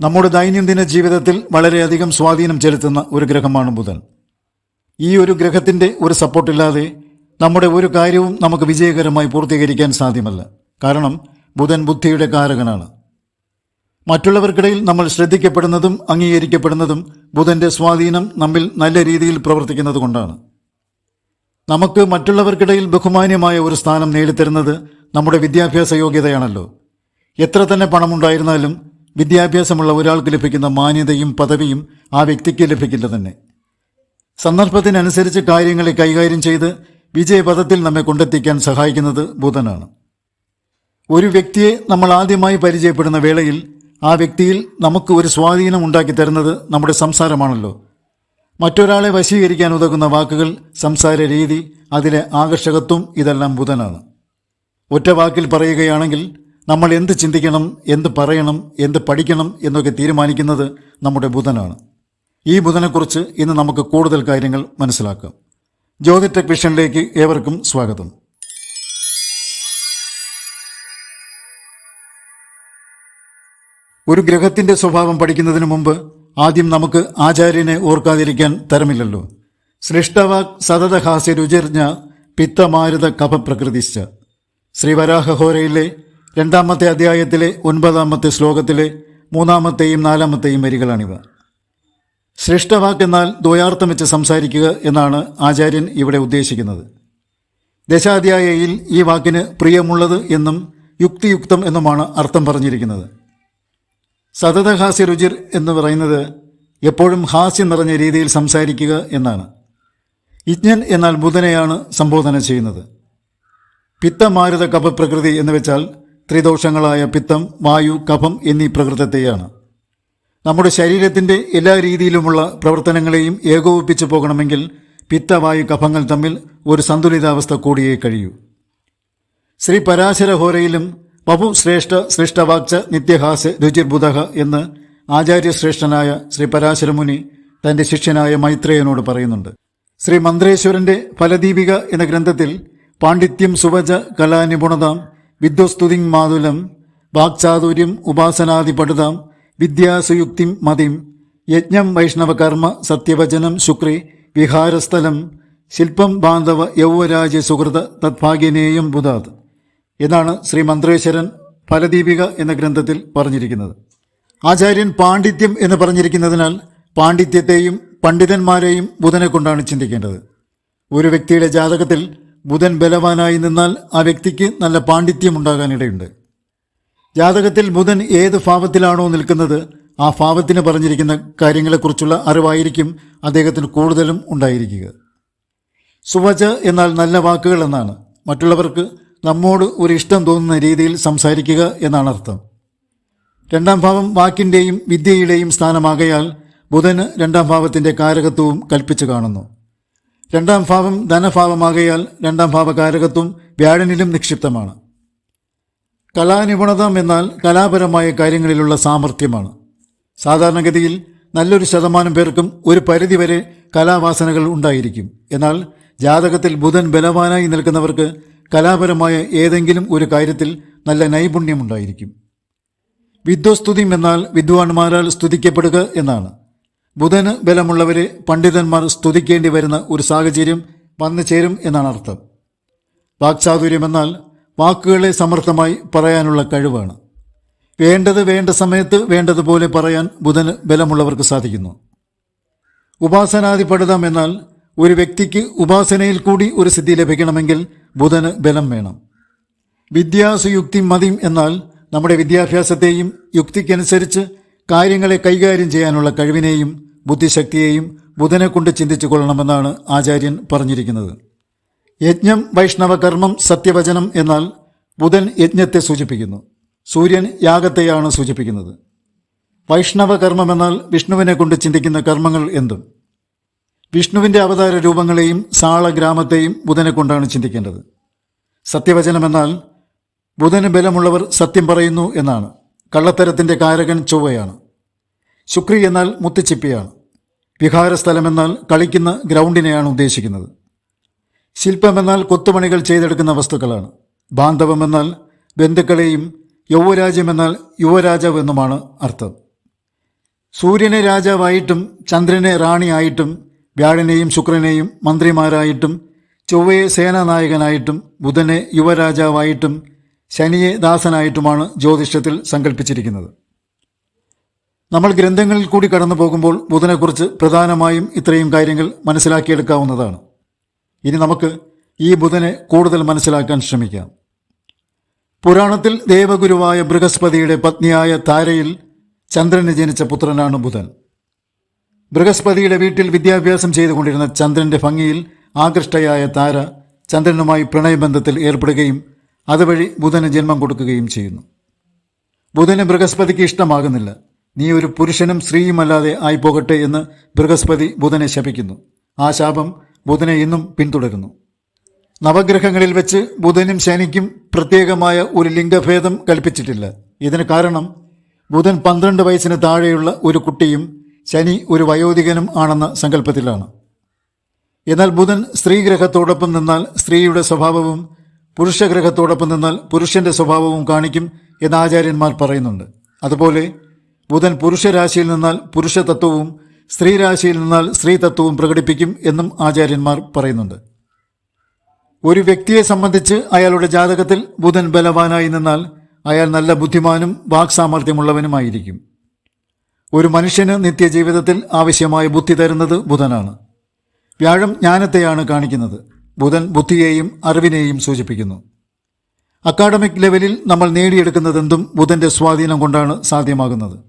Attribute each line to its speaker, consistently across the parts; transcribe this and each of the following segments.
Speaker 1: നമ്മുടെ ദൈനംദിന ജീവിതത്തിൽ വളരെയധികം സ്വാധീനം ചെലുത്തുന്ന ഒരു ഗ്രഹമാണ് ബുധൻ. ഈ ഒരു ഗ്രഹത്തിന്റെ ഒരു സപ്പോർട്ടില്ലാതെ നമ്മുടെ ഒരു കാര്യവും നമുക്ക് വിജയകരമായി പൂർത്തീകരിക്കാൻ സാധ്യമല്ല. കാരണം ബുധൻ ബുദ്ധിയുടെ കാരകനാണ്. മറ്റുള്ളവർക്കിടയിൽ നമ്മൾ ശ്രദ്ധിക്കപ്പെടുന്നതും അംഗീകരിക്കപ്പെടുന്നതും ബുധന്റെ സ്വാധീനം നമ്മിൽ നല്ല രീതിയിൽ പ്രവർത്തിക്കുന്നത് കൊണ്ടാണ്. നമുക്ക് മറ്റുള്ളവർക്കിടയിൽ ബഹുമാന്യമായ ഒരു സ്ഥാനം നേടിത്തരുന്നത് നമ്മുടെ വിദ്യാഭ്യാസ യോഗ്യതയാണല്ലോ. എത്ര തന്നെ പണമുണ്ടായിരുന്നാലും വിദ്യാഭ്യാസമുള്ള ഒരാൾക്ക് ലഭിക്കുന്ന മാന്യതയും പദവിയും ആ വ്യക്തിക്ക് ലഭിക്കില്ല തന്നെ. സന്ദർഭത്തിനനുസരിച്ച് കാര്യങ്ങളെ കൈകാര്യം ചെയ്ത് വിജയപഥത്തിൽ നമ്മെ കൊണ്ടെത്തിക്കാൻ സഹായിക്കുന്നത് ബുധനാണ്. ഒരു വ്യക്തിയെ നമ്മൾ ആദ്യമായി പരിചയപ്പെടുന്ന വേളയിൽ ആ വ്യക്തിയിൽ നമുക്ക് ഒരു സ്വാധീനം ഉണ്ടാക്കി തരുന്നത് നമ്മുടെ സംസാരമാണല്ലോ. മറ്റൊരാളെ വശീകരിക്കാൻ ഉതകുന്ന വാക്കുകൾ സംസാര രീതി അതിലെ ആകർഷകത്വം ഇതെല്ലാം ബുധനാണ്. ഒറ്റ വാക്കിൽ പറയുകയാണെങ്കിൽ നമ്മൾ എന്ത് ചിന്തിക്കണം എന്ത് പറയണം എന്ത് പഠിക്കണം എന്നൊക്കെ തീരുമാനിക്കുന്നത് നമ്മുടെ ബുധനാണ്. ഈ ബുധനെക്കുറിച്ച് ഇന്ന് നമുക്ക് കൂടുതൽ കാര്യങ്ങൾ മനസ്സിലാക്കാം. ജ്യോതി ടെക് വിഷനിലേക്ക് ഏവർക്കും സ്വാഗതം. ഒരു ഗ്രഹത്തിന്റെ സ്വഭാവം പഠിക്കുന്നതിന് മുമ്പ് ആദ്യം നമുക്ക് ആചാര്യനെ ഓർക്കാതിരിക്കാൻ തരമില്ലല്ലോ. സൃഷ്ടവാക് സതതഹാസ്യ രുചിർഞ്ഞ പിത്തമാരുത കപപ്രകൃതിശ്ച ശ്രീവരാഹഹോരയിലെ രണ്ടാമത്തെ അധ്യായത്തിലെ ഒൻപതാമത്തെ ശ്ലോകത്തിലെ മൂന്നാമത്തെയും നാലാമത്തെയും വരികളാണിവ. ശ്രേഷ്ഠവാക്കെന്നാൽ ദ്വയാർത്ഥം വെച്ച് സംസാരിക്കുക എന്നാണ് ആചാര്യൻ ഇവിടെ ഉദ്ദേശിക്കുന്നത്. ദശാധ്യായയിൽ ഈ വാക്കിന് പ്രിയമുള്ളത് എന്നും യുക്തിയുക്തം എന്നുമാണ് അർത്ഥം പറഞ്ഞിരിക്കുന്നത്. സതതഹാസ്യ രുചിർ എന്ന് പറയുന്നത് എപ്പോഴും ഹാസ്യം നിറഞ്ഞ രീതിയിൽ സംസാരിക്കുക എന്നാണ്. യജ്ഞൻ എന്നാൽ ബുധനെയാണ് സംബോധന ചെയ്യുന്നത്. പിത്തമാരുത കപപ്രകൃതി എന്ന് വെച്ചാൽ ത്രിദോഷങ്ങളായ പിത്തം വായു കഫം എന്നീ പ്രകൃതത്തെയാണ്. നമ്മുടെ ശരീരത്തിന്റെ എല്ലാ രീതിയിലുമുള്ള പ്രവർത്തനങ്ങളെയും ഏകോപിപ്പിച്ചു പോകണമെങ്കിൽ പിത്തവായു കഫങ്ങൾ തമ്മിൽ ഒരു സന്തുലിതാവസ്ഥ കൂടിയേ കഴിയൂ. ശ്രീ പരാശരഹോരയിലും പപു ശ്രേഷ്ഠ സൃഷ്ടവാക്ച നിത്യഹാസ രുചിർബുധ എന്ന് ആചാര്യശ്രേഷ്ഠനായ ശ്രീ പരാശരമുനി തന്റെ ശിഷ്യനായ മൈത്രേയനോട് പറയുന്നുണ്ട്. ശ്രീ മന്ത്രേശ്വരന്റെ ഫലദീപിക എന്ന ഗ്രന്ഥത്തിൽ പാണ്ഡിത്യം സുവജ കലാനിപുണതാം വിദ്വസ്തുതിം മാതുലം വാക്ചാതുര്യം ഉപാസനാദിപടുതാം വിദ്യാസുയുക്തിം മതിം. യജ്ഞം വൈഷ്ണവകർമ്മ സത്യവചനം ശുക്രി വിഹാരസ്ഥലം ശില്പം ബാന്ധവ യൗവരാജ സുഹൃത തദ്ഭാഗ്യനേയം ബുധാത്. എന്നാണ് ശ്രീ മന്ത്രേശ്വരൻ ഫലദീപിക എന്ന ഗ്രന്ഥത്തിൽ പറഞ്ഞിരിക്കുന്നത്. ആചാര്യൻ പാണ്ഡിത്യം എന്ന് പറഞ്ഞിരിക്കുന്നതിനാൽ പാണ്ഡിത്യത്തെയും പണ്ഡിതന്മാരെയും ബുധനെ കൊണ്ടാണ് ചിന്തിക്കേണ്ടത്. ഒരു വ്യക്തിയുടെ ജാതകത്തിൽ ബുധൻ ബലവാനായി നിന്നാൽ ആ വ്യക്തിക്ക് നല്ല പാണ്ഡിത്യം ഉണ്ടാകാനിടയുണ്ട്. ജാതകത്തിൽ ബുധൻ ഏത് ഭാവത്തിലാണോ നിൽക്കുന്നത് ആ ഭാവത്തിന് പറഞ്ഞിരിക്കുന്ന കാര്യങ്ങളെക്കുറിച്ചുള്ള അറിവായിരിക്കും അദ്ദേഹത്തിന് കൂടുതലും ഉണ്ടായിരിക്കുക. സുവച എന്നാൽ നല്ല വാക്കുകൾ എന്നാണ്. മറ്റുള്ളവർക്ക് നമ്മോട് ഒരു ഇഷ്ടം തോന്നുന്ന രീതിയിൽ സംസാരിക്കുക എന്നാണ് അർത്ഥം. രണ്ടാം ഭാവം വാക്കിന്റെയും വിദ്യയുടെയും സ്ഥാനമാകയാൽ ബുധന് രണ്ടാം ഭാവത്തിന്റെ കാരകത്വവും കൽപ്പിച്ചു കാണുന്നു. രണ്ടാം ഭാവം ധനഭാവമാകയാൽ രണ്ടാം ഭാവകാരകത്വം വ്യാഴനിലും നിക്ഷിപ്തമാണ്. കലാനിപുണതം എന്നാൽ കലാപരമായ കാര്യങ്ങളിലുള്ള സാമർഥ്യമാണ്. സാധാരണഗതിയിൽ നല്ലൊരു ശതമാനം പേർക്കും ഒരു പരിധിവരെ കലാവാസനകൾ ഉണ്ടായിരിക്കും. എന്നാൽ ജാതകത്തിൽ ബുധൻ ബലവാനായി നിൽക്കുന്നവർക്ക് കലാപരമായ ഏതെങ്കിലും ഒരു കാര്യത്തിൽ നല്ല നൈപുണ്യമുണ്ടായിരിക്കും വിദ്വസ്തുതിം എന്നാൽ വിദ്വാൻമാരാൽ സ്തുതിക്കപ്പെടുക എന്നാണ്. ബുധന് ബലമുള്ളവരെ പണ്ഡിതന്മാർ സ്തുതിക്കേണ്ടി വരുന്ന ഒരു സാഹചര്യം വന്നു ചേരും എന്നാണ് അർത്ഥം. വാക്ചാതുര്യം എന്നാൽ വാക്കുകളെ സമർത്ഥമായി പറയാനുള്ള കഴിവാണ്. വേണ്ടത് വേണ്ട സമയത്ത് വേണ്ടതുപോലെ പറയാൻ ബുധന് ബലമുള്ളവർക്ക് സാധിക്കുന്നു. ഉപാസനാദി പഠിതം എന്നാൽ ഒരു വ്യക്തിക്ക് ഉപാസനയിൽ കൂടി ഒരു സിദ്ധി ലഭിക്കണമെങ്കിൽ ബുധന് ബലം വേണം. വിദ്യാസുയുക്തി മതിം എന്നാൽ നമ്മുടെ വിദ്യാഭ്യാസത്തെയും യുക്തിക്കനുസരിച്ച് കാര്യങ്ങളെ കൈകാര്യം ചെയ്യാനുള്ള കഴിവിനെയും ബുദ്ധിശക്തിയെയും ബുധനെക്കൊണ്ട് ചിന്തിച്ചു കൊള്ളണമെന്നാണ് ആചാര്യൻ പറഞ്ഞിരിക്കുന്നത്. യജ്ഞം വൈഷ്ണവകർമ്മം സത്യവചനം എന്നാൽ ബുധൻ യജ്ഞത്തെ സൂചിപ്പിക്കുന്നു. സൂര്യൻ യാഗത്തെയാണ് സൂചിപ്പിക്കുന്നത്. വൈഷ്ണവകർമ്മം എന്നാൽ വിഷ്ണുവിനെ കൊണ്ട് ചിന്തിക്കുന്ന കർമ്മങ്ങൾ എന്തും. വിഷ്ണുവിന്റെ അവതാര രൂപങ്ങളെയും സാള ഗ്രാമത്തെയും ബുധനെ കൊണ്ടാണ് ചിന്തിക്കേണ്ടത്. സത്യവചനം എന്നാൽ ബുധന് ബലമുള്ളവർ സത്യം പറയുന്നു എന്നാണ്. കള്ളത്തരത്തിന്റെ കാരകൻ ചൊവ്വയാണ്. ശുക്രി എന്നാൽ മുത്തുച്ചിപ്പിയാണ്. വിഹാരസ്ഥലം എന്നാൽ കളിക്കുന്ന ഗ്രൗണ്ടിനെയാണ് ഉദ്ദേശിക്കുന്നത്. ശില്പമെന്നാൽ കൊത്തുപണികൾ ചെയ്തെടുക്കുന്ന വസ്തുക്കളാണ്. ബാന്ധവമെന്നാൽ ബന്ധുക്കളെയും യൗവരാജ്യമെന്നാൽ യുവരാജാവ് എന്നുമാണ് അർത്ഥം. സൂര്യനെ രാജാവായിട്ടും ചന്ദ്രനെ റാണിയായിട്ടും വ്യാഴനെയും ശുക്രനെയും മന്ത്രിമാരായിട്ടും ചൊവ്വയെ സേനാനായകനായിട്ടും ബുധനെ യുവരാജാവായിട്ടും ശനിയെ ദാസനായിട്ടുമാണ് ജ്യോതിഷത്തിൽ സങ്കല്പിച്ചിരിക്കുന്നത് നമ്മൾ ഗ്രന്ഥങ്ങളിൽ കൂടി കടന്നു പോകുമ്പോൾ ബുധനെക്കുറിച്ച് പ്രധാനമായും ഇത്രയും കാര്യങ്ങൾ മനസ്സിലാക്കിയെടുക്കാവുന്നതാണ്. ഇനി നമുക്ക് ഈ ബുധനെ കൂടുതൽ മനസ്സിലാക്കാൻ ശ്രമിക്കാം. പുരാണത്തിൽ ദേവഗുരുവായ ബൃഹസ്പതിയുടെ പത്നിയായ താരയിൽ ചന്ദ്രന് ജനിച്ച പുത്രനാണ് ബുധൻ. ബൃഹസ്പതിയുടെ വീട്ടിൽ വിദ്യാഭ്യാസം ചെയ്തുകൊണ്ടിരുന്ന ചന്ദ്രന്റെ ഭംഗിയിൽ ആകൃഷ്ടയായ താര ചന്ദ്രനുമായി പ്രണയബന്ധത്തിൽ ഏർപ്പെടുകയും അതുവഴി ബുധന് ജന്മം കൊടുക്കുകയും ചെയ്യുന്നു. ബുധന് ബൃഹസ്പതിക്ക് ഇഷ്ടമാകുന്നില്ല. നീ ഒരു പുരുഷനും സ്ത്രീയുമല്ലാതെ ആയിപ്പോകട്ടെ എന്ന് ബൃഹസ്പതി ബുധനെ ശപിക്കുന്നു. ആ ശാപം ബുധനെ ഇന്നും പിന്തുടരുന്നു. നവഗ്രഹങ്ങളിൽ വെച്ച് ബുധനും ശനിക്കും പ്രത്യേകമായ ഒരു ലിംഗഭേദം കൽപ്പിച്ചിട്ടില്ല. ഇതിന് കാരണം ബുധൻ പന്ത്രണ്ട് വയസ്സിന് താഴെയുള്ള ഒരു കുട്ടിയും ശനി ഒരു വയോധികനും ആണെന്ന സങ്കല്പത്തിലാണ്. എന്നാൽ ബുധൻ സ്ത്രീഗ്രഹത്തോടൊപ്പം നിന്നാൽ സ്ത്രീയുടെ സ്വഭാവവും പുരുഷഗ്രഹത്തോടൊപ്പം നിന്നാൽ പുരുഷന്റെ സ്വഭാവവും കാണിക്കും എന്ന് ആചാര്യന്മാർ പറയുന്നുണ്ട്. അതുപോലെ ബുധൻ പുരുഷരാശിയിൽ നിന്നാൽ പുരുഷതത്വവും സ്ത്രീരാശിയിൽ നിന്നാൽ സ്ത്രീതത്വവും പ്രകടിപ്പിക്കും എന്നും ആചാര്യന്മാർ പറയുന്നുണ്ട്. ഒരു വ്യക്തിയെ സംബന്ധിച്ച് അയാളുടെ ജാതകത്തിൽ ബുധൻ ബലവാനായി നിന്നാൽ അയാൾ നല്ല ബുദ്ധിമാനും വാക്സാമർഥ്യമുള്ളവനുമായിരിക്കും. ഒരു മനുഷ്യന് നിത്യജീവിതത്തിൽ ആവശ്യമായ ബുദ്ധി തരുന്നത് ബുധനാണ്. വ്യാഴം ജ്ഞാനത്തെയാണ് കാണിക്കുന്നത്. ബുധൻ ബുദ്ധിയെയും അറിവിനെയും സൂചിപ്പിക്കുന്നു. അക്കാഡമിക് ലെവലിൽ നമ്മൾ നേടിയെടുക്കുന്നതെന്തും ബുധന്റെ സ്വാധീനം കൊണ്ടാണ് സാധ്യമാകുന്നത്.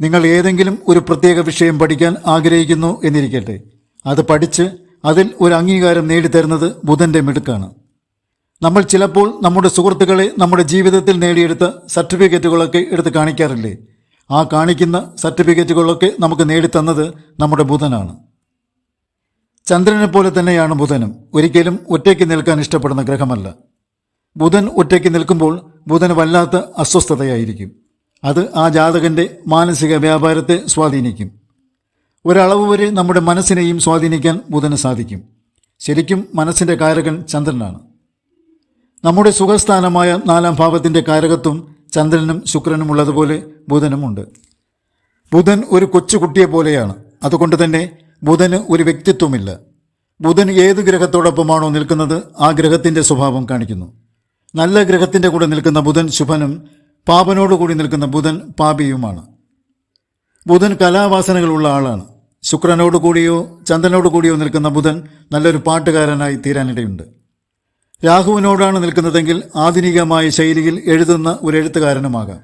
Speaker 1: നിങ്ങൾ ഏതെങ്കിലും ഒരു പ്രത്യേക വിഷയം പഠിക്കാൻ ആഗ്രഹിക്കുന്നു എന്നിരിക്കട്ടെ. അത് പഠിച്ച് അതിൽ ഒരു അംഗീകാരം നേടിത്തരുന്നത് ബുധന്റെ മിടുക്കാണ്. നമ്മൾ ചിലപ്പോൾ നമ്മുടെ സുഹൃത്തുക്കളെ നമ്മുടെ ജീവിതത്തിൽ നേടിയെടുത്ത സർട്ടിഫിക്കറ്റുകളൊക്കെ എടുത്ത് കാണിക്കാറില്ലേ? ആ കാണിക്കുന്ന സർട്ടിഫിക്കറ്റുകളൊക്കെ നമുക്ക് നേടിത്തന്നത് നമ്മുടെ ബുധനാണ്. ചന്ദ്രനെ പോലെ തന്നെയാണ് ബുധനും. ഒരിക്കലും ഒറ്റയ്ക്ക് നിൽക്കാൻ ഇഷ്ടപ്പെടുന്ന ഗ്രഹമല്ല. ബുധൻ ഒറ്റയ്ക്ക് നിൽക്കുമ്പോൾ ബുധന് വല്ലാത്ത അസ്വസ്ഥതയായിരിക്കും. അത് ആ ജാതകന്റെ മാനസിക വ്യാപാരത്തെ സ്വാധീനിക്കും. ഒരളവ് വരെ നമ്മുടെ മനസ്സിനെയും സ്വാധീനിക്കാൻ ബുധന് സാധിക്കും. ശരിക്കും മനസ്സിന്റെ കാരകൻ ചന്ദ്രനാണ്. നമ്മുടെ സുഖസ്ഥാനമായ നാലാം ഭാവത്തിന്റെ കാരകത്വം ചന്ദ്രനും ശുക്രനും ഉള്ളതുപോലെ ബുധനുമുണ്ട്. ബുധൻ ഒരു കൊച്ചുകുട്ടിയെ പോലെയാണ്. അതുകൊണ്ട് തന്നെ ബുധന് ഒരു വ്യക്തിത്വമില്ല. ബുധൻ ഏത് ഗ്രഹത്തോടൊപ്പമാണോ നിൽക്കുന്നത് ആ ഗ്രഹത്തിന്റെ സ്വഭാവം കാണിക്കുന്നു. നല്ല ഗ്രഹത്തിന്റെ കൂടെ നിൽക്കുന്ന ബുധൻ ശുഭനും പാപനോടുകൂടി നിൽക്കുന്ന ബുധൻ പാപിയുമാണ്. ബുധൻ കലാവാസനകളുള്ള ആളാണ്. ശുക്രനോട് കൂടിയോ ചന്ദ്രനോട് കൂടിയോ നിൽക്കുന്ന ബുധൻ നല്ലൊരു പാട്ടുകാരനായി തീരാനിടയുണ്ട്. രാഹുവിനോടാണ് നിൽക്കുന്നതെങ്കിൽ ആധുനികമായ ശൈലിയിൽ എഴുതുന്ന ഒരു എഴുത്തുകാരനുമാകാം.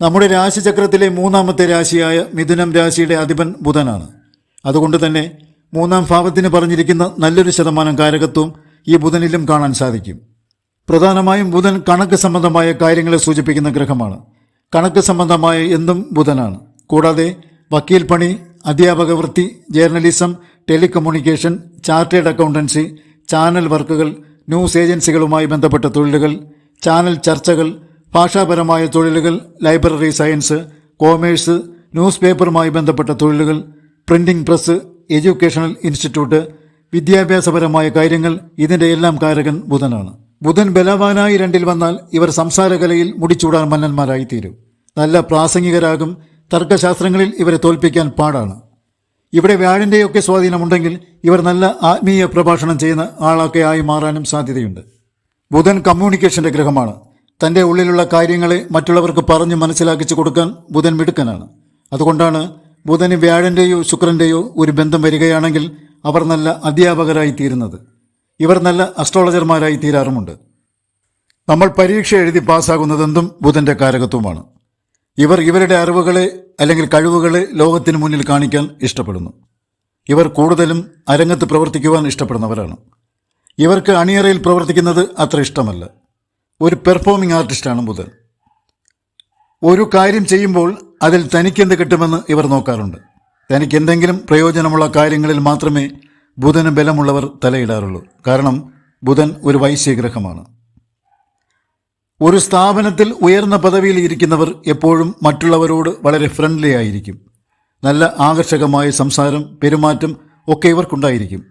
Speaker 1: നമ്മുടെ രാശിചക്രത്തിലെ മൂന്നാമത്തെ രാശിയായ മിഥുനം രാശിയുടെ അധിപൻ ബുധനാണ്. അതുകൊണ്ട് തന്നെ മൂന്നാം ഭാവത്തിന് പറഞ്ഞിരിക്കുന്ന നല്ലൊരു ശതമാനം കാരകത്വം ഈ ബുധനിലും കാണാൻ സാധിക്കും. പ്രധാനമായും ബുധൻ കണക്ക് സംബന്ധമായ കാര്യങ്ങളെ സൂചിപ്പിക്കുന്ന ഗ്രഹമാണ്. കണക്ക് സംബന്ധമായ എന്തും ബുധനാണ്. കൂടാതെ വക്കീൽ പണി അധ്യാപക വൃത്തി journalism telecommunication chartered accountancy channel വർക്കുകൾ ന്യൂസ് ഏജൻസികളുമായി ബന്ധപ്പെട്ട തൊഴിലുകൾ ചാനൽ ചർച്ചകൾ ഭാഷാപരമായ തൊഴിലുകൾ ലൈബ്രറി സയൻസ് കോമേഴ്സ് ന്യൂസ് പേപ്പറുമായി ബന്ധപ്പെട്ട തൊഴിലുകൾ പ്രിന്റിംഗ് പ്രസ് എഡ്യൂക്കേഷണൽ ഇൻസ്റ്റിറ്റ്യൂട്ട് വിദ്യാഭ്യാസപരമായ കാര്യങ്ങൾ ഇതിന്റെ എല്ലാം കാരകൻ ബുധനാണ്. ബുധൻ ബലവാനായി രണ്ടിൽ വന്നാൽ ഇവർ സംസാരകലയിൽ മുടിച്ചൂടാൻ മന്നന്മാരായി തീരും നല്ല പ്രാസംഗികരാകും. തർക്കശാസ്ത്രങ്ങളിൽ ഇവരെ തോൽപ്പിക്കാൻ പാടാണ്. ഇവിടെ വ്യാഴിന്റെയൊക്കെ സ്വാധീനമുണ്ടെങ്കിൽ ഇവർ നല്ല ആത്മീയ പ്രഭാഷണം ചെയ്യുന്ന ആളൊക്കെ ആയി മാറാനും സാധ്യതയുണ്ട്. ബുധൻ കമ്മ്യൂണിക്കേഷന്റെ ഗ്രഹമാണ്. തന്റെ ഉള്ളിലുള്ള കാര്യങ്ങളെ മറ്റുള്ളവർക്ക് പറഞ്ഞ് മനസ്സിലാക്കിച്ചു കൊടുക്കാൻ ബുധൻ മിടുക്കനാണ്. അതുകൊണ്ടാണ് ബുധന് വ്യാഴന്റെയോ ശുക്രന്റെയോ ഒരു ബന്ധം വരികയാണെങ്കിൽ അവർ നല്ല അധ്യാപകരായി തീരുന്നത് ഇവർ നല്ല അസ്ട്രോളജർമാരായി തീരാറുമുണ്ട്. നമ്മൾ പരീക്ഷ എഴുതി പാസ്സാകുന്നതെന്തും ബുധന്റെ കാരകത്വമാണ്. ഇവർ ഇവരുടെ അറിവുകളെ അല്ലെങ്കിൽ കഴിവുകളെ ലോകത്തിന് മുന്നിൽ കാണിക്കാൻ ഇഷ്ടപ്പെടുന്നു. ഇവർ കൂടുതലും അരങ്ങത്ത് പ്രവർത്തിക്കുവാൻ ഇഷ്ടപ്പെടുന്നവരാണ്. ഇവർക്ക് അണിയറയിൽ പ്രവർത്തിക്കുന്നത് അത്ര ഇഷ്ടമല്ല. ഒരു പെർഫോമിംഗ് ആർട്ടിസ്റ്റാണ് ബുധൻ. ഒരു കാര്യം ചെയ്യുമ്പോൾ അതിൽ തനിക്കെന്ത് കിട്ടുമെന്ന് ഇവർ നോക്കാറുണ്ട്. തനിക്ക് എന്തെങ്കിലും പ്രയോജനമുള്ള കാര്യങ്ങളിൽ മാത്രമേ ബുധന് ബലമുള്ളവർ തലയിടാറുള്ളൂ. കാരണം ബുധൻ ഒരു വൈശ്യഗ്രഹമാണ്. ഒരു സ്ഥാപനത്തിൽ ഉയർന്ന പദവിയിൽ ഇരിക്കുന്നവർ എപ്പോഴും മറ്റുള്ളവരോട് വളരെ ഫ്രണ്ട്ലി ആയിരിക്കും. നല്ല ആകർഷകമായ സംസാരം പെരുമാറ്റം ഒക്കെ ഇവർക്കുണ്ടായിരിക്കും.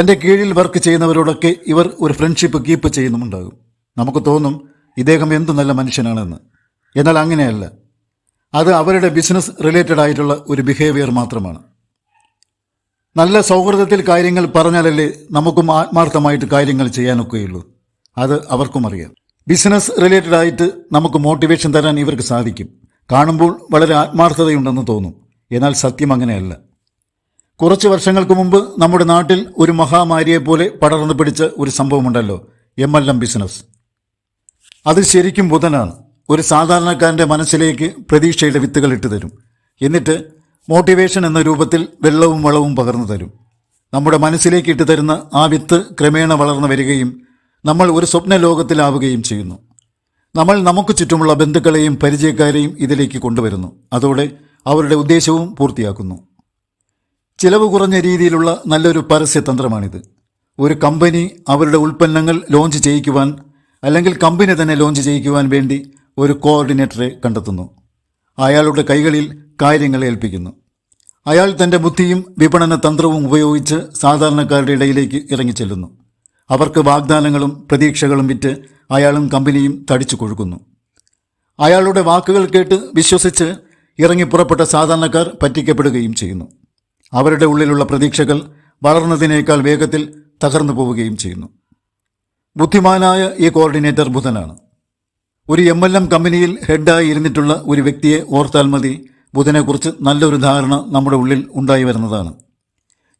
Speaker 1: തന്റെ കീഴിൽ വർക്ക് ചെയ്യുന്നവരോടൊക്കെ ഇവർ ഒരു ഫ്രണ്ട്ഷിപ്പ് കീപ്പ് ചെയ്യുന്നുമുണ്ടാകും. നമുക്ക് തോന്നും ഇദ്ദേഹം എന്ത് നല്ല മനുഷ്യനാണെന്ന്. എന്നാൽ അങ്ങനെയല്ല. അത് അവരുടെ ബിസിനസ് റിലേറ്റഡ് ആയിട്ടുള്ള ഒരു ബിഹേവിയർ മാത്രമാണ്. നല്ല സൗഹൃദത്തിൽ കാര്യങ്ങൾ പറഞ്ഞാലല്ലേ നമുക്കും ആത്മാർത്ഥമായിട്ട് കാര്യങ്ങൾ ചെയ്യാനൊക്കെയുള്ളൂ. അത് അവർക്കും അറിയാം. ബിസിനസ് റിലേറ്റഡ് ആയിട്ട് നമുക്ക് മോട്ടിവേഷൻ തരാൻ ഇവർക്ക് സാധിക്കും. കാണുമ്പോൾ വളരെ ആത്മാർത്ഥതയുണ്ടെന്ന് തോന്നും. എന്നാൽ സത്യം അങ്ങനെയല്ല. കുറച്ച് വർഷങ്ങൾക്ക് മുമ്പ് നമ്മുടെ നാട്ടിൽ ഒരു മഹാമാരിയെ പോലെ പടർന്നു പിടിച്ച ഒരു സംഭവമുണ്ടല്ലോ എം എൽ എം ബിസിനസ്. അത് ശരിക്കും ബുധനാണ്. ഒരു സാധാരണക്കാരന്റെ മനസ്സിലേക്ക് പ്രതീക്ഷയുടെ വിത്തുകൾ ഇട്ട് തരും എന്നിട്ട് മോട്ടിവേഷൻ എന്ന രൂപത്തിൽ വെള്ളവും വളവും പകർന്നു തരും. നമ്മുടെ മനസ്സിലേക്ക് ഇട്ട് തരുന്ന ആ വിത്ത് ക്രമേണ വളർന്നു വരികയും നമ്മൾ ഒരു സ്വപ്ന ലോകത്തിലാവുകയും ചെയ്യുന്നു. നമ്മൾ നമുക്ക് ചുറ്റുമുള്ള ബന്ധുക്കളെയും പരിചയക്കാരെയും ഇതിലേക്ക് കൊണ്ടുവരുന്നു. അതോടെ അവരുടെ ഉദ്ദേശവും പൂർത്തിയാക്കുന്നു. ചിലവ് കുറഞ്ഞ രീതിയിലുള്ള നല്ലൊരു പരസ്യ തന്ത്രമാണിത്. ഒരു കമ്പനി അവരുടെ ഉൽപ്പന്നങ്ങൾ ലോഞ്ച് ചെയ്യിക്കുവാൻ അല്ലെങ്കിൽ കമ്പനി തന്നെ ലോഞ്ച് ചെയ്യിക്കുവാൻ വേണ്ടി ഒരു കോർഡിനേറ്ററെ കണ്ടെത്തുന്നു. അയാളുടെ കൈകളിൽ കാര്യങ്ങൾ ഏൽപ്പിക്കുന്നു. അയാൾ തന്റെ ബുദ്ധിയും വിപണന തന്ത്രവും ഉപയോഗിച്ച് സാധാരണക്കാരുടെ ഇടയിലേക്ക് ഇറങ്ങിച്ചെല്ലുന്നു. അവർക്ക് വാഗ്ദാനങ്ങളും പ്രതീക്ഷകളും വിറ്റ് അയാളും കമ്പനിയും തടിച്ചു കൊഴുക്കുന്നു. അയാളുടെ വാക്കുകൾ കേട്ട് വിശ്വസിച്ച് ഇറങ്ങി പുറപ്പെട്ട സാധാരണക്കാർ പറ്റിക്കപ്പെടുകയും ചെയ്യുന്നു. അവരുടെ ഉള്ളിലുള്ള പ്രതീക്ഷകൾ വളർന്നതിനേക്കാൾ വേഗത്തിൽ തകർന്നു പോവുകയും ചെയ്യുന്നു. ബുദ്ധിമാനായ ഈ കോർഡിനേറ്റർ ബുധനാണ്. ഒരു എം എൽ എം കമ്പനിയിൽ ഹെഡായി ഇരുന്നിട്ടുള്ള ഒരു വ്യക്തിയെ ഓർത്താൽ മതി. ബുധനെക്കുറിച്ച് നല്ലൊരു ധാരണ നമ്മുടെ ഉള്ളിൽ ഉണ്ടായി വരുന്നതാണ്.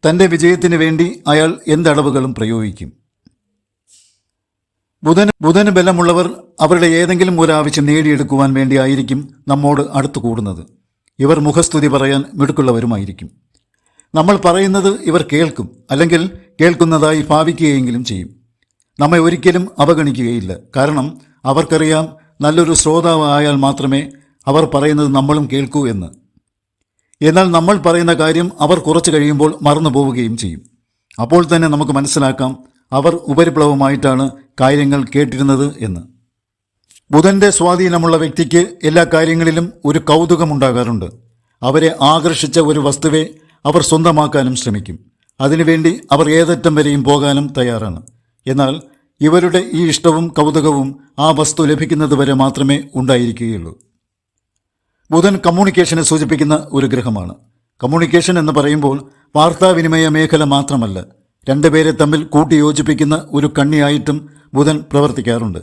Speaker 1: തന്റെ വിജയത്തിന് വേണ്ടി അയാൾ എന്തടവുകളും പ്രയോഗിക്കും. ബുധൻ ബുധന് ബലമുള്ളവർ അവരുടെ ഏതെങ്കിലും ഒരു ആവശ്യം നേടിയെടുക്കുവാൻ വേണ്ടിയായിരിക്കും നമ്മോട് അടുത്തു കൂടുന്നത്. ഇവർ മുഖസ്തുതി പറയാൻ മിടുക്കുള്ളവരുമായിരിക്കും. നമ്മൾ പറയുന്നത് ഇവർ കേൾക്കും അല്ലെങ്കിൽ കേൾക്കുന്നതായി ഭാവിക്കുകയെങ്കിലും ചെയ്യും. നമ്മെ ഒരിക്കലും അവഗണിക്കുകയില്ല. കാരണം അവർക്കറിയാം നല്ലൊരു ശ്രോതാവ് ആയാൽ മാത്രമേ അവർ പറയുന്നത് നമ്മളും കേൾക്കൂ എന്ന്. എന്നാൽ നമ്മൾ പറയുന്ന കാര്യം അവർ കുറച്ച് കഴിയുമ്പോൾ മറന്നു പോവുകയും ചെയ്യും. അപ്പോൾ തന്നെ നമുക്ക് മനസ്സിലാക്കാം അവർ ഉപരിപ്ലവമായിട്ടാണ് കാര്യങ്ങൾ കേട്ടിരുന്നത് എന്ന്. ബുധന്റെ സ്വാധീനമുള്ള വ്യക്തിക്ക് എല്ലാ കാര്യങ്ങളിലും ഒരു കൗതുകമുണ്ടാകാറുണ്ട്. അവരെ ആകർഷിച്ച ഒരു വസ്തുവെ അവർ സ്വന്തമാക്കാനും ശ്രമിക്കും. അതിനുവേണ്ടി അവർ ഏതറ്റം വരെയും പോകാനും തയ്യാറാണ്. എന്നാൽ ഇവരുടെ ഈ ഇഷ്ടവും കൗതുകവും ആ വസ്തു ലഭിക്കുന്നത് വരെ മാത്രമേ ഉണ്ടായിരിക്കുകയുള്ളൂ. ബുധൻ കമ്മ്യൂണിക്കേഷനെ സൂചിപ്പിക്കുന്ന ഒരു ഗ്രഹമാണ്. കമ്മ്യൂണിക്കേഷൻ എന്ന് പറയുമ്പോൾ വാർത്താവിനിമയ മേഖല മാത്രമല്ല രണ്ടുപേരെ തമ്മിൽ കൂട്ടിയോജിപ്പിക്കുന്ന ഒരു കണ്ണിയായിട്ടും ബുധൻ പ്രവർത്തിക്കാറുണ്ട്.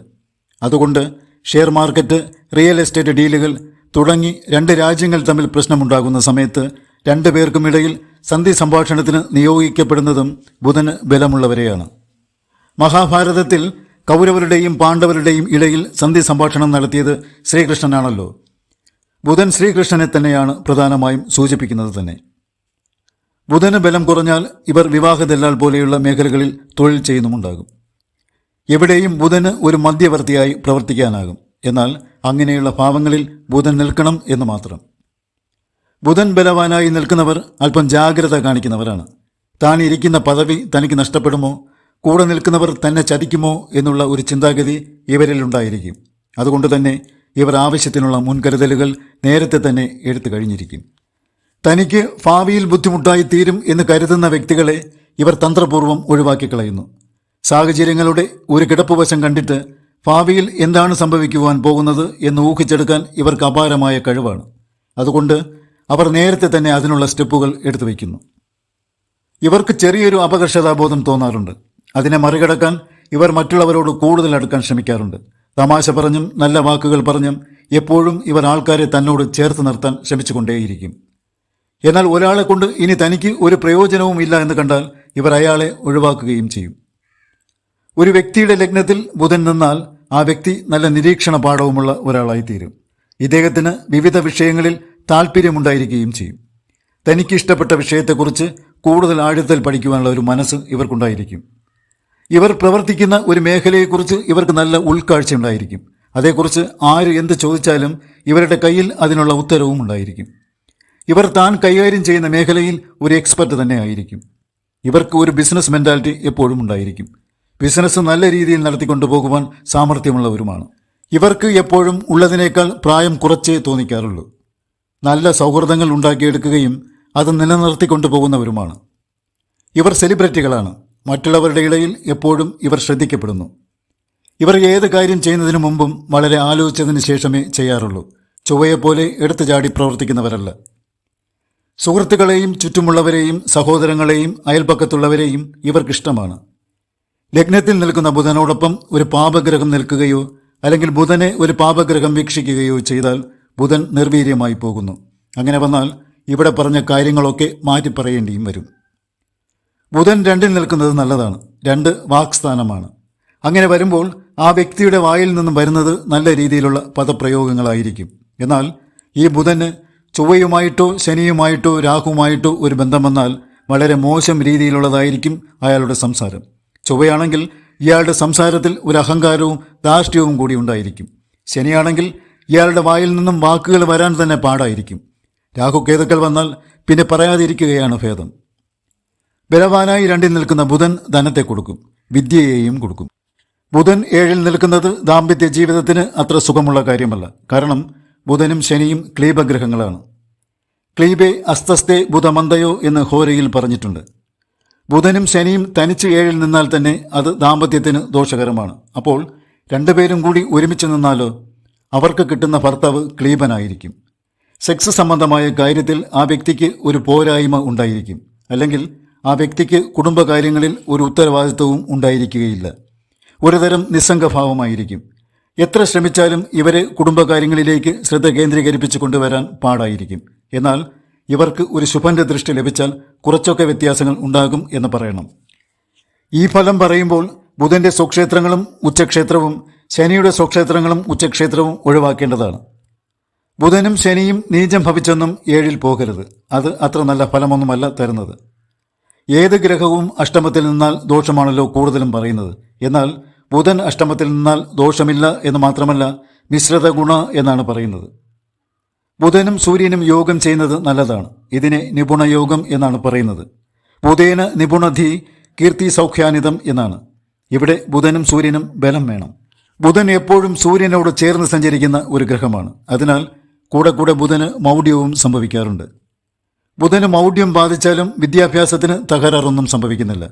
Speaker 1: അതുകൊണ്ട് ഷെയർ മാർക്കറ്റ് റിയൽ എസ്റ്റേറ്റ് ഡീലുകൾ തുടങ്ങി രണ്ട് രാജ്യങ്ങൾ തമ്മിൽ പ്രശ്നമുണ്ടാകുന്ന സമയത്ത് രണ്ടു പേർക്കും ഇടയിൽ സന്ധി സംഭാഷണത്തിന് നിയോഗിക്കപ്പെടുന്നതും ബുധന് ബലമുള്ളവരെയാണ്. മഹാഭാരതത്തിൽ കൗരവരുടെയും പാണ്ഡവരുടെയും ഇടയിൽ സന്ധി സംഭാഷണം നടത്തിയത് ശ്രീകൃഷ്ണനാണല്ലോ. ബുധൻ ശ്രീകൃഷ്ണനെ തന്നെയാണ് പ്രധാനമായും സൂചിപ്പിക്കുന്നത് തന്നെ. ബുധന് ബലം കുറഞ്ഞാൽ ഇവർ വിവാഹദല്ലാൽ പോലെയുള്ള മേഖലകളിൽ തൊഴിൽ ചെയ്യുന്നുമുണ്ടാകും. എവിടെയും ബുധന് ഒരു മധ്യവർത്തിയായി പ്രവർത്തിക്കാനാകും. എന്നാൽ അങ്ങനെയുള്ള ഭാവങ്ങളിൽ ബുധൻ നിൽക്കണം എന്ന് മാത്രം. ബുധൻ ബലവാനായി നിൽക്കുന്നവർ അല്പം ജാഗ്രത കാണിക്കുന്നവരാണ്. താൻ ഇരിക്കുന്ന പദവി തനിക്ക് നഷ്ടപ്പെടുമോ? കൂടെ നിൽക്കുന്നവർ തന്നെ ചതിക്കുമോ എന്നുള്ള ഒരു ചിന്താഗതി ഇവരിൽ ഉണ്ടായിരിക്കും. അതുകൊണ്ട് തന്നെ ഇവർ ആവശ്യത്തിനുള്ള മുൻകരുതലുകൾ നേരത്തെ തന്നെ എടുത്തു കഴിഞ്ഞിരിക്കും. തനിക്ക് ഭാവിയിൽ ബുദ്ധിമുട്ടായി തീരും എന്ന് കരുതുന്ന വ്യക്തികളെ ഇവർ തന്ത്രപൂർവം ഒഴിവാക്കി കളയുന്നു സാഹചര്യങ്ങളുടെ ഒരു കിടപ്പുവശം കണ്ടിട്ട് ഭാവിയിൽ എന്താണ് സംഭവിക്കുവാൻ പോകുന്നത് എന്ന് ഊഹിച്ചെടുക്കാൻ ഇവർക്ക് അപാരമായ കഴിവാണ്. അതുകൊണ്ട് അവർ നേരത്തെ തന്നെ അതിനുള്ള സ്റ്റെപ്പുകൾ എടുത്തു വയ്ക്കുന്നു. ഇവർക്ക് ചെറിയൊരു അപകർഷതാബോധം തോന്നാറുണ്ട്. അതിനെ മറികടക്കാൻ ഇവർ മറ്റുള്ളവരോട് കൂടുതൽ അടുക്കാൻ ശ്രമിക്കാറുണ്ട്. തമാശ പറഞ്ഞും നല്ല വാക്കുകൾ പറഞ്ഞും എപ്പോഴും ഇവർ ആൾക്കാരെ തന്നോട് ചേർത്ത് നിർത്താൻ ശ്രമിച്ചുകൊണ്ടേയിരിക്കും. എന്നാൽ ഒരാളെ കൊണ്ട് ഇനി തനിക്ക് ഒരു പ്രയോജനവും ഇല്ല എന്ന് കണ്ടാൽ ഇവർ അയാളെ ഒഴിവാക്കുകയും ചെയ്യും. ഒരു വ്യക്തിയുടെ ലഗ്നത്തിൽ ബുധൻ നിന്നാൽ ആ വ്യക്തി നല്ല നിരീക്ഷണ പാഠവുമുള്ള ഒരാളായിത്തീരും. ഇദ്ദേഹത്തിന് വിവിധ വിഷയങ്ങളിൽ താല്പര്യമുണ്ടായിരിക്കുകയും ചെയ്യും. തനിക്കിഷ്ടപ്പെട്ട വിഷയത്തെക്കുറിച്ച് കൂടുതൽ ആഴത്തിൽ പഠിക്കുവാനുള്ള ഒരു മനസ്സ് ഇവർക്കുണ്ടായിരിക്കും. ഇവർ പ്രവർത്തിക്കുന്ന ഒരു മേഖലയെക്കുറിച്ച് ഇവർക്ക് നല്ല ഉൾക്കാഴ്ചയുണ്ടായിരിക്കും അതേക്കുറിച്ച് ആര് എന്ത് ചോദിച്ചാലും ഇവരുടെ കയ്യിൽ അതിനുള്ള ഉത്തരവും ഉണ്ടായിരിക്കും. ഇവർ താൻ കൈകാര്യം ചെയ്യുന്ന മേഖലയിൽ ഒരു എക്സ്പെർട്ട് തന്നെ ആയിരിക്കും. ഇവർക്ക് ഒരു ബിസിനസ് മെന്റാലിറ്റി എപ്പോഴും ഉണ്ടായിരിക്കും. ബിസിനസ് നല്ല രീതിയിൽ നടത്തിക്കൊണ്ടു പോകുവാൻ സാമർഥ്യമുള്ളവരുമാണ്. ഇവർക്ക് എപ്പോഴും ഉള്ളതിനേക്കാൾ പ്രായം കുറച്ചേ തോന്നിക്കാറുള്ളൂ. നല്ല സൗഹൃദങ്ങൾ ഉണ്ടാക്കിയെടുക്കുകയും അത് നിലനിർത്തിക്കൊണ്ടു പോകുന്നവരുമാണ്. ഇവർ സെലിബ്രിറ്റികളാണ്. മറ്റുള്ളവരുടെ ഇടയിൽ എപ്പോഴും ഇവർ ശ്രദ്ധിക്കപ്പെടുന്നു. ഇവർ ഏത് കാര്യം ചെയ്യുന്നതിനു മുമ്പും വളരെ ആലോചിച്ചതിന് ശേഷമേ ചെയ്യാറുള്ളൂ. ചൊവ്വയെപ്പോലെ എടുത്തു ചാടി പ്രവർത്തിക്കുന്നവരല്ല. സുഹൃത്തുക്കളെയും ചുറ്റുമുള്ളവരെയും സഹോദരങ്ങളെയും അയൽപ്പക്കത്തുള്ളവരെയും ഇവർക്കിഷ്ടമാണ്. ലഗ്നത്തിൽ നിൽക്കുന്ന ബുധനോടൊപ്പം ഒരു പാപഗ്രഹം നിൽക്കുകയോ അല്ലെങ്കിൽ ബുധനെ ഒരു പാപഗ്രഹം വീക്ഷിക്കുകയോ ചെയ്താൽ ബുധൻ നിർവീര്യമായി പോകുന്നു. അങ്ങനെ വന്നാൽ ഇവിടെ പറഞ്ഞ കാര്യങ്ങളൊക്കെ മാറ്റി പറയേണ്ടിയും വരും. ബുധൻ രണ്ടിൽ നിൽക്കുന്നത് നല്ലതാണ്. രണ്ട് വാക്സ്ഥാനമാണ്. അങ്ങനെ വരുമ്പോൾ ആ വ്യക്തിയുടെ വായിൽ നിന്നും വരുന്നത് നല്ല രീതിയിലുള്ള പദപ്രയോഗങ്ങളായിരിക്കും. എന്നാൽ ഈ ബുധന് ചൊവ്വയുമായിട്ടോ ശനിയുമായിട്ടോ രാഹുവുമായിട്ടോ ഒരു ബന്ധം വന്നാൽ വളരെ മോശം രീതിയിലുള്ളതായിരിക്കും അയാളുടെ സംസാരം. ചൊവ്വയാണെങ്കിൽ ഇയാളുടെ സംസാരത്തിൽ ഒരു അഹങ്കാരവും ധാർഷ്ട്യവും കൂടി ഉണ്ടായിരിക്കും. ശനിയാണെങ്കിൽ ഇയാളുടെ വായിൽ നിന്നും വാക്കുകൾ വരാൻ തന്നെ പാടായിരിക്കും. രാഹു കേതുക്കൾ വന്നാൽ പിന്നെ പറയാതിരിക്കുകയാണ് ഭേദം. ബലവാനായി രണ്ടിൽ നിൽക്കുന്ന ബുധൻ ധനത്തെ കൊടുക്കും വിദ്യയെയും കൊടുക്കും. ബുധൻ ഏഴിൽ നിൽക്കുന്നത് ദാമ്പത്യ ജീവിതത്തിന് അത്ര സുഖമുള്ള കാര്യമല്ല. കാരണം ബുധനും ശനിയും ക്ലീബഗ്രഹങ്ങളാണ് ക്ലീബെ അസ്തസ്തേ ബുധമന്ദയോ എന്ന് ഹോരയിൽ പറഞ്ഞിട്ടുണ്ട്. ബുധനും ശനിയും തനിച്ച് ഏഴിൽ നിന്നാൽ തന്നെ അത് ദാമ്പത്യത്തിന് ദോഷകരമാണ്. അപ്പോൾ രണ്ടുപേരും കൂടി ഒരുമിച്ച് നിന്നാലോ? അവർക്ക് കിട്ടുന്ന ഭർത്താവ് ക്ലീബനായിരിക്കും സെക്സ് സംബന്ധമായ കാര്യത്തിൽ ആ വ്യക്തിക്ക് ഒരു പോരായ്മ ഉണ്ടായിരിക്കും. അല്ലെങ്കിൽ ആ വ്യക്തിക്ക് കുടുംബകാര്യങ്ങളിൽ ഒരു ഉത്തരവാദിത്വവും ഉണ്ടായിരിക്കുകയില്ല. ഒരുതരം നിസ്സംഗഭാവമായിരിക്കും. എത്ര ശ്രമിച്ചാലും ഇവരെ കുടുംബകാര്യങ്ങളിലേക്ക് ശ്രദ്ധ കേന്ദ്രീകരിപ്പിച്ച് കൊണ്ടുവരാൻ പാടായിരിക്കും. എന്നാൽ ഇവർക്ക് ഒരു ശുഭന്റെ ദൃഷ്ടി ലഭിച്ചാൽ കുറച്ചൊക്കെ വ്യത്യാസങ്ങൾ ഉണ്ടാകും എന്ന് പറയണം. ഈ ഫലം പറയുമ്പോൾ ബുധന്റെ സ്വക്ഷേത്രങ്ങളും ഉച്ചക്ഷേത്രവും ശനിയുടെ സ്വക്ഷേത്രങ്ങളും ഉച്ചക്ഷേത്രവും ഒഴിവാക്കേണ്ടതാണ്. ബുധനും ശനിയും നീചം ഭവിച്ചെന്നും ഏഴിൽ പോകരുത്. അത് അത്ര നല്ല ഫലമൊന്നുമല്ല തരുന്നത്. ഏത് ഗ്രഹവും അഷ്ടമത്തിൽ നിന്നാൽ ദോഷമാണല്ലോ കൂടുതലും പറയുന്നത്. എന്നാൽ ബുധൻ അഷ്ടമത്തിൽ നിന്നാൽ ദോഷമില്ല എന്ന് മാത്രമല്ല മിശ്രിത ഗുണ എന്നാണ് പറയുന്നത്. ബുധനും സൂര്യനും യോഗം ചെയ്യുന്നത് നല്ലതാണ്. ഇതിനെ നിപുണയോഗം എന്നാണ് പറയുന്നത്. ബുധേന നിപുണധി കീർത്തി സൗഖ്യാനിതം എന്നാണ്. ഇവിടെ ബുധനും സൂര്യനും ബലം വേണം. ബുധൻ എപ്പോഴും സൂര്യനോട് ചേർന്ന് സഞ്ചരിക്കുന്ന ഒരു ഗ്രഹമാണ്. അതിനാൽ കൂടെ കൂടെ ബുധന് മൗഢ്യവും സംഭവിക്കാറുണ്ട്. ബുധന് മൗഢ്യം ബാധിച്ചാലും വിദ്യാഭ്യാസത്തിന് തകരാറൊന്നും സംഭവിക്കുന്നില്ല.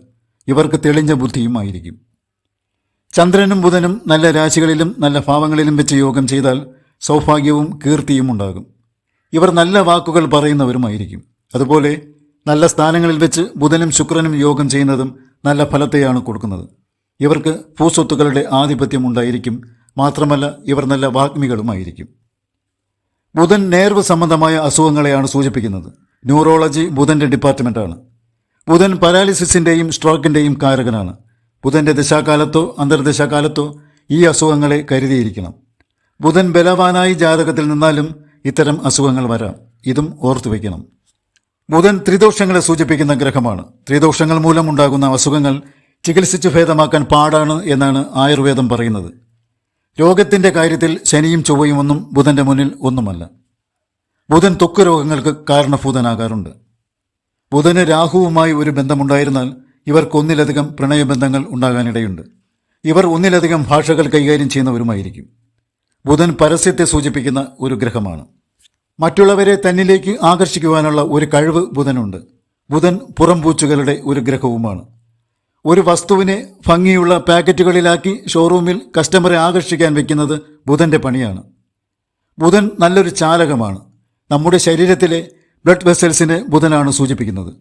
Speaker 1: ഇവർക്ക് തെളിഞ്ഞ ബുദ്ധിയുമായിരിക്കും ചന്ദ്രനും ബുധനും നല്ല രാശികളിലും നല്ല ഭാവങ്ങളിലും വെച്ച് യോഗം ചെയ്താൽ സൗഭാഗ്യവും കീർത്തിയും ഉണ്ടാകും. ഇവർ നല്ല വാക്കുകൾ പറയുന്നവരുമായിരിക്കും. അതുപോലെ നല്ല സ്ഥാനങ്ങളിൽ വെച്ച് ബുധനും ശുക്രനും യോഗം ചെയ്യുന്നതും നല്ല ഫലത്തെയാണ് കൊടുക്കുന്നത്. ഇവർക്ക് ഭൂസ്വത്തുക്കളുടെ ആധിപത്യം ഉണ്ടായിരിക്കും. മാത്രമല്ല ഇവർ നല്ല വാഗ്മികളുമായിരിക്കും. ബുധൻ നേർവ് സംബന്ധമായ അസുഖങ്ങളെയാണ് സൂചിപ്പിക്കുന്നത്. ന്യൂറോളജി ബുധന്റെ ഡിപ്പാർട്ട്മെന്റാണ്. ബുധൻ പരാലിസിസിന്റെയും സ്ട്രോക്കിന്റെയും കാരകനാണ്. ബുധന്റെ ദശാകാലത്തോ അന്തർദശാകാലത്തോ ഈ അസുഖങ്ങളെ കരുതിയിരിക്കണം. ബുധൻ ബലവാനായി ജാതകത്തിൽ നിന്നാലും ഇത്തരം അസുഖങ്ങൾ വരാം. ഇതും ഓർത്തു വയ്ക്കണം ബുധൻ ത്രിദോഷങ്ങളെ സൂചിപ്പിക്കുന്ന ഗ്രഹമാണ്. ത്രിദോഷങ്ങൾ മൂലമുണ്ടാകുന്ന അസുഖങ്ങൾ ചികിത്സിച്ചു ഭേദമാക്കാൻ പാടാണ് എന്നാണ് ആയുർവേദം പറയുന്നത്. രോഗത്തിന്റെ കാര്യത്തിൽ ശനിയും ചൊവ്വയും ഒന്നും ബുധന്റെ മുന്നിൽ ഒന്നുമല്ല. ബുധൻ ത്വക്ക് രോഗങ്ങൾക്ക് കാരണഭൂതനാകാറുണ്ട്. ബുധന് രാഹുവുമായി ഒരു ബന്ധമുണ്ടായിരുന്നാൽ ഇവർക്കൊന്നിലധികം പ്രണയബന്ധങ്ങൾ ഉണ്ടാകാനിടയുണ്ട്. ഇവർ ഒന്നിലധികം ഭാഷകൾ കൈകാര്യം ചെയ്യുന്നവരുമായിരിക്കും. ബുധൻ പരസ്യത്തെ സൂചിപ്പിക്കുന്ന ഒരു ഗ്രഹമാണ്. മറ്റുള്ളവരെ തന്നിലേക്ക് ആകർഷിക്കുവാനുള്ള ഒരു കഴിവ് ബുധനുണ്ട്. ബുധൻ പുറംപൂച്ചുകളുടെ ഒരു ഗ്രഹവുമാണ്. ഒരു വസ്തുവിനെ ഭംഗിയുള്ള പാക്കറ്റുകളിലാക്കി ഷോറൂമിൽ കസ്റ്റമറെ ആകർഷിക്കാൻ വെക്കുന്നത് ബുധന്റെ പണിയാണ്. ബുധൻ നല്ലൊരു ചാലകമാണ്. നമ്മുടെ ശരീരത്തിലെ ബ്ലഡ് വെസൽസിന് ബുധനാണ് സൂചിപ്പിക്കുന്നത്.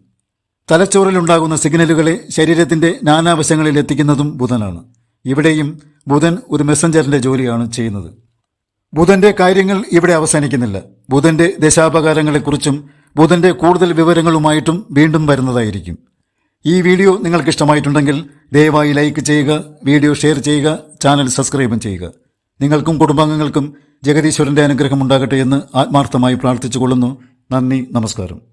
Speaker 1: തലച്ചോറിലുണ്ടാകുന്ന സിഗ്നലുകളെ ശരീരത്തിന്റെ നാനാവശങ്ങളിൽ എത്തിക്കുന്നതും ബുധനാണ്. ഇവിടെയും ബുധൻ ഒരു മെസ്സഞ്ചറിന്റെ ജോലിയാണ് ചെയ്യുന്നത്. ബുധന്റെ കാര്യങ്ങൾ ഇവിടെ അവസാനിക്കുന്നില്ല. ബുധന്റെ ദശാപകാരങ്ങളെക്കുറിച്ചും ബുധന്റെ കൂടുതൽ വിവരങ്ങളുമായിട്ടും വീണ്ടും വരുന്നതായിരിക്കും. ഈ വീഡിയോ നിങ്ങൾക്ക് ഇഷ്ടമായിട്ടുണ്ടെങ്കിൽ ദയവായി ലൈക്ക് ചെയ്യുക വീഡിയോ ഷെയർ ചെയ്യുക ചാനൽ സബ്സ്ക്രൈബും ചെയ്യുക. നിങ്ങൾക്കും കുടുംബാംഗങ്ങൾക്കും ജഗതീശ്വരന്റെ അനുഗ്രഹം ഉണ്ടാകട്ടെ എന്ന് ആത്മാർത്ഥമായി പ്രാർത്ഥിച്ചുകൊള്ളുന്നു. നന്ദി നമസ്കാരം.